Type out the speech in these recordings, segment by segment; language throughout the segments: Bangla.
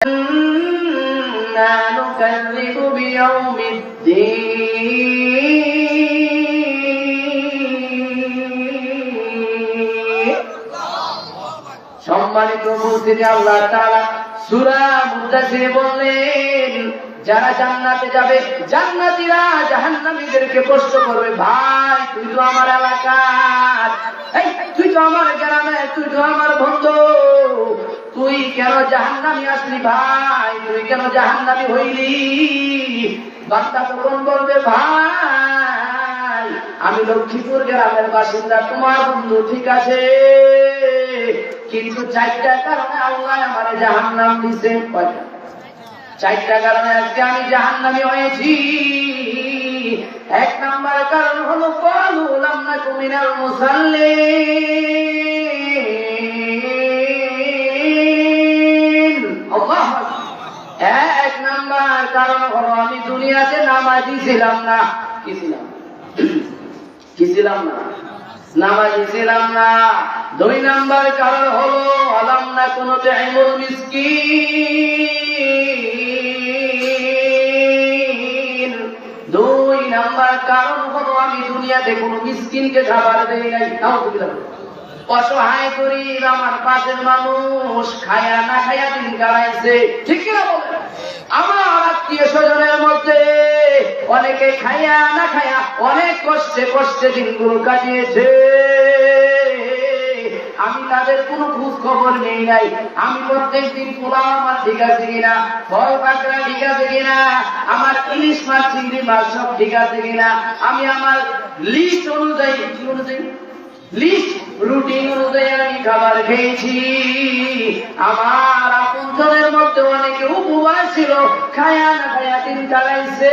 إنا نكذب بيوم الدين সম্মানিত উপস্থিতি আল্লাহ তাআলা সূরা মুদাসসির বললেন যারা জান্নাতে যাবে জান্নাতীরা জাহান্নামীদেরকে প্রশ্ন করবে ভাই তুই তো আমার এলাকার এই তুই তো আমার গ্রামে তুই তো আমার বন্ধু তুই কেন জাহান্নামী আসলি ভাই? তুই কেন জাহান্নামী হইলি? বান্দা তখন বলবে, ভাই, আমি লক্ষ্মীপুর গ্রামের বাসিন্দা, তোমার বন্ধু, ঠিক আছে? কিন্তু চারটা কারণে আল্লাহ আমার জাহান নাম দিছে? চারটা কারণে আজকে আমি জাহান নামি হয়েছি। এক নাম্বার কারণ হলো, কলু লাম্না কুমিনাল মুসাল্লিন। নাম্বার কারণ হলো আমি দুনিয়াতে নামাজি ছিলাম না। কি ছিলাম? কি ছিলাম না? নামাজি ছিলাম না। দুই নাম্বার কারণ হলো, আলাম না কোনো টাইমুল মিসকিন। দুই নাম্বার কারণ হলো, আমি দুনিয়াতে কোনো মিসকিনকে খাবার দেই নাই। অসহায় আমার পাশের মানুষ, খায়া না খায়া দিন কাটাইছে। ঠিক কিনা বলেন? অনেকে খায়া না খায়া অনেক কষ্টে কষ্টে দিনগুলো কাটিয়েছে। আমি তাদের কোনো খোঁজ খবর নেই নাই। আমি প্রত্যেক দিন পোলাও আমার ঠিক আছে কিনা ফল কাঁকড়া ঠিক আছে কিনা, আমার ইলিশ মাছ, চিংড়ি মাছ সব ঠিক আছে কিনা, আমি আমার লিস্ট অনুযায়ী, কি অনুযায়ী? লিস্ট রুটিন অনুযায়ী আমি খাবার খেয়েছি। আমার আপনজনের মধ্যে অনেকে উপবাস ছিল, খায়া না খায়া দিন চালাইছে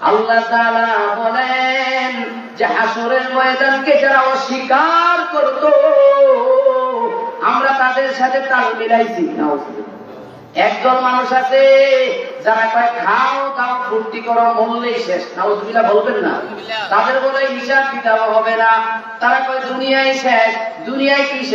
আল্লাহু তাআলা বলেন যে হাসরের ময়দানকে যারা অস্বীকার করত আমরা তাদের সাথে তাল মিলাইছি। একদল মানুষ আছে যারা কয় খাও তাও ফুর্তি করো মরলেই শেষ। নাউজুবিল্লাহ বলবেন না। তাদের বলে হিসাব কিতাব হবে না। তারা কয় দুনিয়ায় শেষ দুনিয়ায় কি